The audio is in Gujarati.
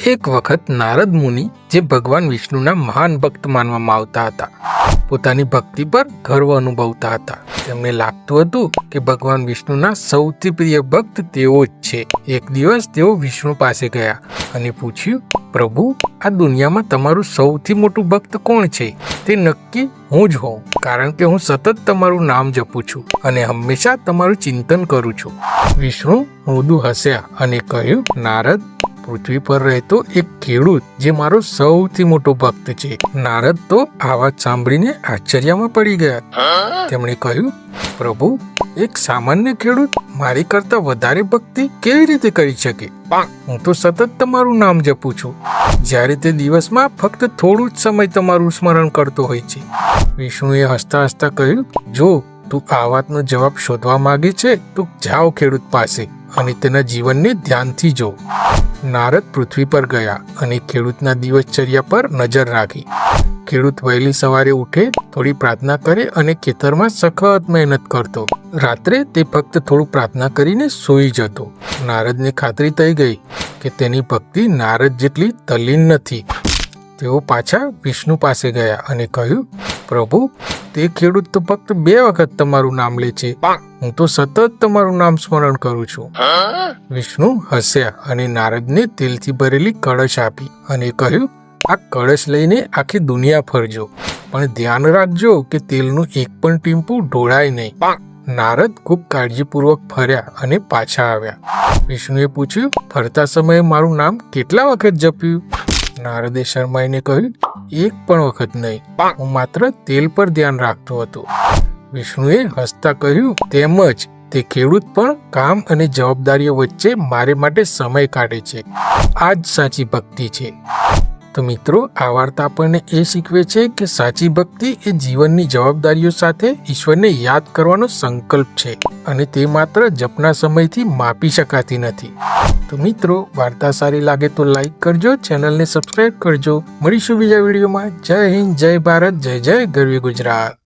એક વખત નારદ મુનિ જે ભગવાન વિષ્ણુના મહાન ભક્ત માનવામાં આવતા હતા, પોતાની ભક્તિ પર ગર્વ અનુભવતા હતા. તેમને લાગતું હતું કે ભગવાન વિષ્ણુના સૌથી પ્રિય ભક્ત તેઓ જ છે. એક દિવસ તેઓ વિષ્ણુ પાસે ગયા અને પૂછ્યું, પ્રભુ, આ દુનિયામાં તમારું સૌથી મોટું ભક્ત કોણ છે? તે નક્કી હું જ હોઉં, કારણ કે હું સતત તમારું નામ જપું છું અને હંમેશા તમારું ચિંતન કરું છું. વિષ્ણુ મૃદુ હસ્યા અને કહ્યું, નારદ પૃથ્વી પર રહેતો એક ખેડૂત જે મારો સૌથી મોટો ભક્ત છે. નારદ તો આ વાત સાંભળીને આશ્ચર્યમાં પડી ગયા. તેમણે કહ્યું, પ્રભુ, એક સામાન્ય ખેડૂત મારી કરતા વધારે ભક્તિ કેવી રીતે કરી શકે? હું તો સતત તમારું નામ જપું છું. જ્યારે તે દિવસમાં ફક્ત થોડું જ સમય તમારું સ્મરણ કરતો હોય છે. વિષ્ણુએ હસતા હસતા કહ્યું, જો તું આ વાતનો જવાબ શોધવા માંગે છે, તો જાઓ ખેડૂત પાસે અને તેના જીવનને ધ્યાનથી જો. નારદ પૃથ્વી પર ગયા અને ખેડૂતના દિવસચર્યા પર નજર રાખી. ખેડૂત વહેલી સવારે ઉઠે, થોડી પ્રાર્થના કરે અને ખેતરમાં સખત મહેનત કરતો. રાત્રે તે ફક્ત થોડું પ્રાર્થના કરીને સૂઈ જતો. નારદને ખાતરી થઈ ગઈ કે તેની ભક્તિ નારદ જેટલી તલ્લીન નથી. તેઓ પાછા વિષ્ણુ પાસે ગયા અને કહ્યું, પ્રભુ તે ખેડૂત તો ફક્ત બે વખત તમારું નામ લે છે. હું તો સતત તમારું નામ સ્મરણ કરું છું. વિષ્ણુ હસ્યા અને નારદને તેલથી ભરેલી કળશ આપી અને કહ્યું આ કળશ લઈને આખી દુનિયા ફરજો. પણ ધ્યાન રાખજો કે તેલનું એક પણ ટીમ્પું ઢોળાય નહીં. નારદ ખૂબ કાળજીપૂર્વક ફર્યા અને પાછા આવ્યા. વિષ્ણુએ પૂછ્યું ફરતા સમયે મારું નામ કેટલા વખત જપ્યું? નારદે શરમાઈને કહ્યું એક પણ વખત નહીં. હું માત્ર તેલ પર ધ્યાન રાખતો હતો. વિષ્ણુએ હસતા કહ્યું તેમજ તે ખેડૂત પણ કામ અને જવાબદારીઓ વચ્ચે મારે માટે સમય કાઢે છે. આ જ સાચી ભક્તિ છે. તો મિત્રો, આ વાર્તા આપણને એ શીખવે છે કે સાચી ભક્તિ એ જીવનની જવાબદારીઓ સાથે ઈશ્વરને યાદ કરવાનો સંકલ્પ છે અને તે માત્ર જપના સમયથી માપી શકાતી નથી. તો મિત્રો, વાર્તા સારી લાગે તો લાઈક કરજો, ચેનલને સબસ્ક્રાઈબ કરજો. મળીશું બીજા વિડીયોમાં. જય હિન્દ, જય ભારત, જય જય ગરવી ગુજરાત.